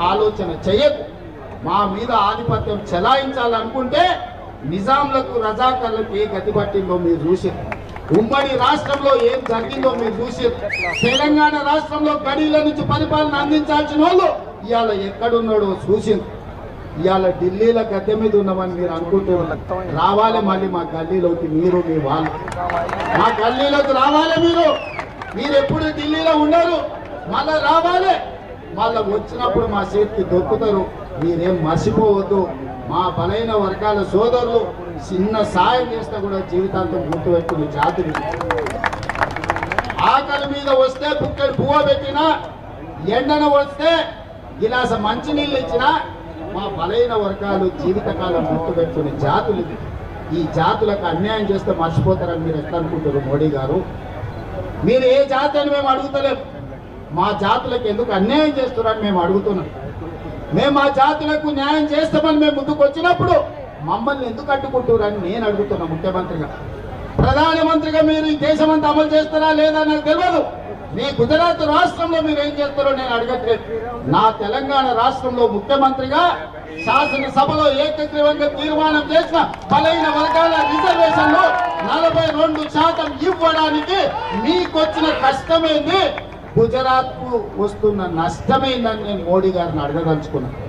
ఆలోచన చేయకు మా మీద ఆధిపత్యం చెలాయించాలనుకుంటే నిజాంలకు రజాకర్లకు ఏ గతి పట్టిందో మీరు చూసి ఉమ్మడి రాష్ట్రంలో ఏం జరిగిందో మీరు చూసి తెలంగాణ రాష్ట్రంలో గడీల నుంచి పరిపాలన అందించాల్సిన వాళ్ళు ఇవాళ ఎక్కడున్నాడో చూసింది ఇవాళ ఢిల్లీలో గద్దె మీద ఉన్నామని మీరు అనుకుంటే రావాలి మళ్ళీ మా గల్లీలోకి మీరు మీ వాళ్ళు. మా గల్లీలోకి రావాలి మీరు. మీరు ఎప్పుడు ఢిల్లీలో ఉండరు. మళ్ళా రావాలి. మళ్ళా వచ్చినప్పుడు మా చేతికి దొక్కుతారు. మీరేం మర్చిపోవద్దు. మా బలైన వర్గాల సోదరులు చిన్న సాయం చేస్తే కూడా జీవితాంతం గుర్తుపెట్టుకుని జాతులు ఆకలి మీద వస్తే పుక్కడి పువ్వ పెట్టినా ఎండన వస్తే గిలాస మంచినీళ్ళు ఇచ్చినా మా బలైన వర్గాలు జీవితకాలం గుర్తుపెట్టుకునే జాతులు. ఈ జాతులకు అన్యాయం చేస్తే మర్చిపోతారని మీరు ఎట్లా అనుకుంటారు మోడీ గారు? మీరు ఏ జాతి అని మేము అడుగుతలేము మా జాతులకు ఎందుకు అన్యాయం చేస్తున్నారని మేము అడుగుతున్నాం. మేము మా జాతులకు న్యాయం చేస్తామని మేము ముందుకు వచ్చినప్పుడు మమ్మల్ని ఎందుకు అడ్డుకుంటున్నారని నేను అడుగుతున్నా ముఖ్యమంత్రిగా. ప్రధానమంత్రిగా మీరు ఈ దేశం అంతా అమలు చేస్తారా లేదా నాకు తెలియదు. మీ గుజరాత్ రాష్ట్రంలో మీరు ఏం చేస్తారో నేను అడగట్లేదు. నా తెలంగాణ రాష్ట్రంలో ముఖ్యమంత్రిగా శాసనసభలో ఏకగ్రీవంగా తీర్మానం చేసిన బలైన వర్గాల రిజర్వేషన్లు నలభై రెండు శాతం ఇవ్వడానికి మీకొచ్చిన కష్టమేంది. గుజరాత్కు వస్తున్న నష్టమైందని నేను మోడీ గారిని అడగదలుచుకున్నాను